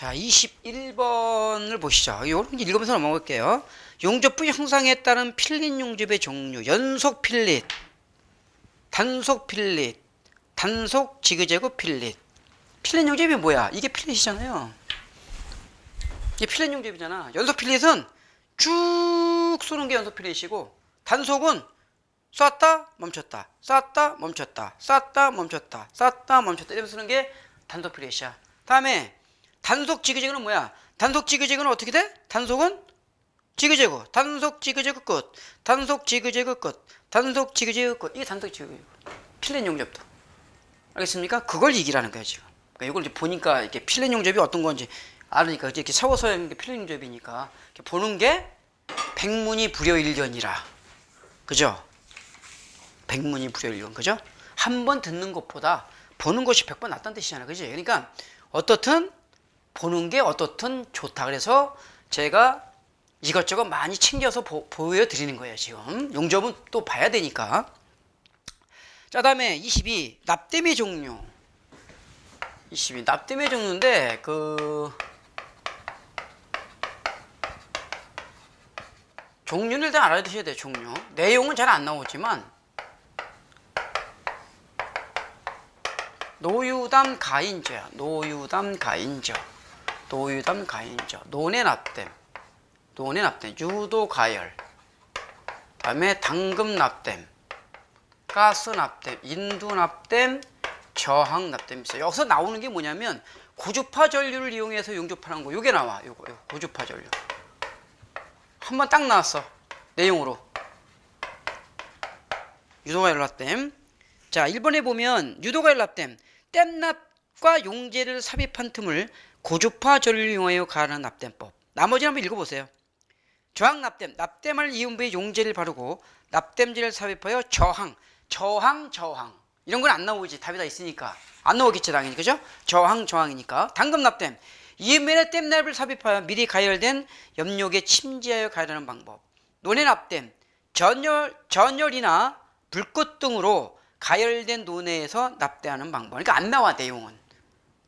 자, 21번을 보시죠. 요런 게 읽으면서 넘어갈게요. 용접부 형상에 따른 필릿 용접의 종류. 연속 필릿, 단속 필릿, 단속 지그재그 필릿. 필릿 용접이 뭐야? 이게 필릿이잖아요. 이게 필릿 용접이잖아. 연속 필릿은 쭉 쏘는 게 연속 필릿이고 단속은 쐈다 멈췄다 쐈다 멈췄다 쐈다 멈췄다 쐈다 멈췄다 이러면서 쓰는 게 단속 필릿이야. 다음에 단속 지그재그는 뭐야? 단속 지그재그는 어떻게 돼? 단속은 지그재그, 단속 지그재그 끝, 단속 지그재그 끝, 단속 지그재그 끝. 이게 단속 지그재그. 필렛 용접도. 알겠습니까? 그걸 얘기라는 거야 지금. 그러니까 이걸 이제 보니까 이렇게 필렛 용접이 어떤 건지 알으니까 이렇게 세워서 하는 게 필렛 용접이니까 보는 게 백문이 불여일견이라. 그죠? 백문이 불여일견. 그죠? 한 번 듣는 것보다 보는 것이 백 번 낫다는 뜻이잖아. 그지? 그러니까 어떻든 보는 게 어떻든 좋다. 그래서 제가 이것저것 많이 챙겨서 보, 보여드리는 거예요, 지금. 용접은 또 봐야 되니까. 자, 다음에 22. 납땜의 종류. 22. 납땜의 종류인데, 그, 종류는 일단 알아두셔야 돼요, 종류. 내용은 잘 안 나오지만, 노유담 가인저야. 노유담 가인저. 노유담 가인저. 논의 납땜. 논의 납땜. 유도 가열. 다음에 당금 납땜. 가스 납땜. 인두 납땜. 저항 있어요. 여기서 나오는 게 뭐냐면 고주파 전류를 이용해서 용접하는 거. 요게 나와. 요거. 요거. 고주파 전류. 한 번 딱 나왔어. 내용으로. 유도가열 납땜. 자, 1번에 보면 유도가열 납땜. 땜납과 용제를 삽입한 틈을 고주파 전류를 이용하여 가하는 납땜법. 나머지 한번 읽어보세요. 저항 납땜. 납땜할 이음부에 용제를 바르고 납땜제를 삽입하여 저항. 저항, 저항. 이런 건 안 나오지. 답이 다 있으니까. 안 나오겠지, 당연히. 그죠? 저항, 저항이니까. 당금 납땜. 이음면에 땜납을 삽입하여 미리 가열된 염료에 침지하여 가열하는 방법. 논의 납땜. 전열, 전열이나 불꽃 등으로 가열된 논에서 납땜하는 방법. 그러니까 안 나와 내용은.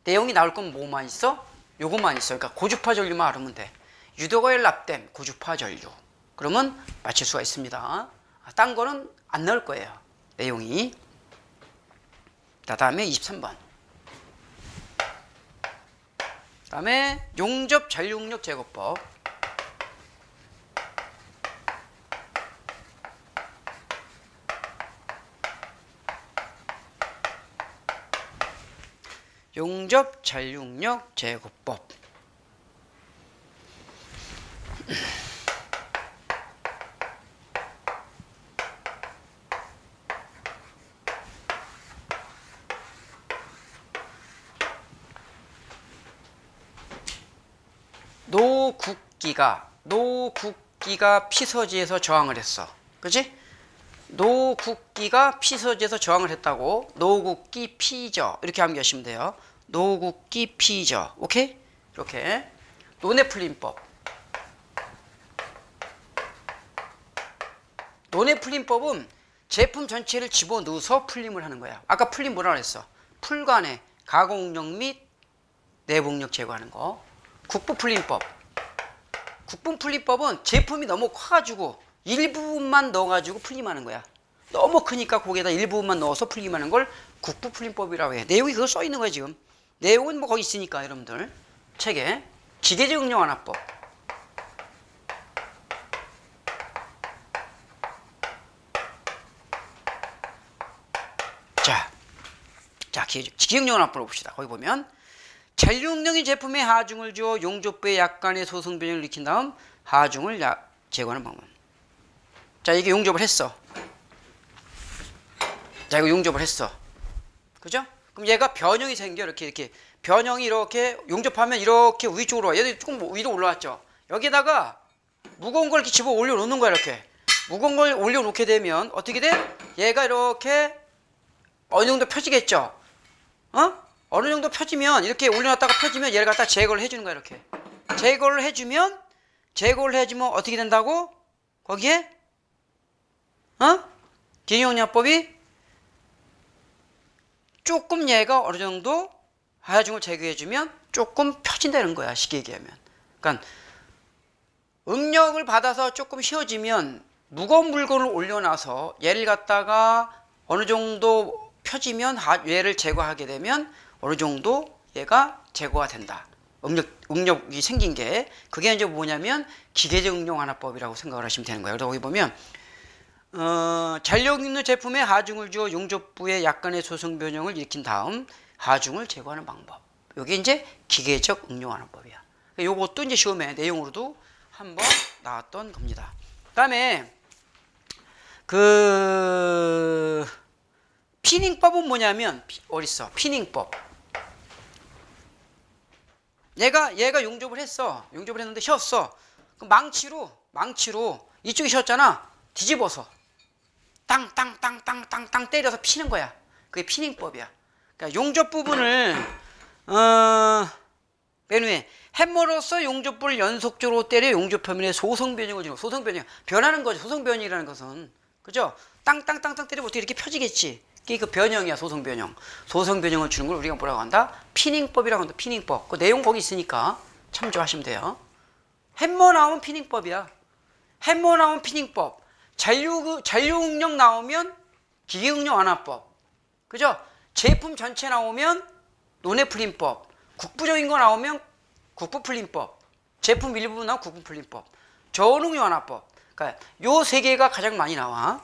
내용이 나올 건 뭐만 있어? 요것만 있어. 그러니까 고주파 전류만 알으면 돼. 유도가열 납땜, 고주파 전류. 그러면 맞힐 수가 있습니다. 아, 딴 거는 안 나올 거예요. 내용이. 자, 다음에 23번. 다음에 용접 전류력 제거법. 용접 전류력 제거법. 노국기가 노국기가 피서지에서 저항을 했어. 그지? 노국기가 피서지에서 저항을 했다고 노국기 피저 이렇게 암기하시면 돼요. 노국기 피저 오케이? 이렇게 논의 풀림법 논의 풀림법은 제품 전체를 집어넣어서 풀림을 하는 거야. 아까 풀림 뭐라 그랬어? 풀관의 가공력 및 내복력 제거하는 거. 국부 풀림법. 국분 풀림법은 제품이 너무 커가지고 일부분만 넣어가지고 풀림하는 거야. 너무 크니까 거기에다 일부분만 넣어서 풀림하는 걸 국부 풀림법이라고 해. 내용이 그거 써 있는 거야 지금. 내용은 뭐 거기 있으니까 여러분들 책에 기계적 응용 완화법. 자, 자 기계적 응용 완화법을 봅시다. 거기 보면 전류능력인 제품에 하중을 주어 용접부에 약간의 소성 변형을 일으킨 다음 하중을 야- 제거하는 방법. 자, 이게 용접을 했어. 자, 이거 용접을 했어. 그죠? 그럼 얘가 변형이 생겨 이렇게 이렇게 변형이 이렇게 용접하면 이렇게 위쪽으로 와. 얘도 조금 위로 올라왔죠. 여기다가 무거운 걸 이렇게 집어 올려 놓는 거야 이렇게. 무거운 걸 올려 놓게 되면 어떻게 돼? 얘가 이렇게 어느 정도 펴지겠죠. 어? 어느 정도 펴지면 이렇게 올려놨다가 펴지면 얘를 갖다 제거를 해주는 거야 이렇게 제거를 해주면 제거를 해주면 어떻게 된다고 거기에 어 기용량법이 조금 얘가 어느 정도 하중을 제거해주면 조금 펴진다는 거야 쉽게 얘기하면. 그러니까 응력을 받아서 조금 쉬어지면 무거운 물건을 올려놔서 얘를 갖다가 어느 정도 펴지면 하- 얘를 제거하게 되면 어느 정도 얘가 제거가 된다. 응력, 응력이 생긴 게 그게 이제 뭐냐면 기계적 응용 완화법이라고 생각을 하시면 되는 거예요. 그래서 거기 보면 어, 잔력 있는 제품에 하중을 주어 용접부에 약간의 소성 변형을 일으킨 다음 하중을 제거하는 방법. 이게 이제 기계적 응용 완화법이야. 요것도 이제 시험에 내용으로도 한번 나왔던 겁니다. 그다음에 그 피닝법은 뭐냐면 피- 어딨어? 피닝법. 얘가 얘가 용접을 했어. 용접을 했는데 쉬었어. 그럼 망치로 망치로 이쪽이 쉬었잖아. 뒤집어서 땅 땅 땅 땅 땅 땅 때려서 피는 거야. 그게 피닝법이야. 그러니까 용접 부분을 어, 맨 위에 해머로서 용접부를 연속적으로 때려 용접 표면에 소성 변형을 주는 소성 변형 변하는 거죠. 소성 변형이라는 것은 그죠? 땅땅땅땅 때리면 어떻게 이렇게 펴지겠지. 그게 그 변형이야 소성 변형. 소성 변형을 주는 걸 우리가 뭐라고 한다? 피닝법이라고 한다. 피닝법. 그 내용 거기 있으니까 참조하시면 돼요. 햄머 나오면 피닝법이야. 햄머 나오면 피닝법. 잔류 잔류응력 나오면 기계응력 완화법. 그죠? 제품 전체 나오면 논해풀림법. 국부적인 거 나오면 국부풀림법. 제품 일부 나오면 국부풀림법. 저온응력 완화법. 그러니까 요 세 개가 가장 많이 나와.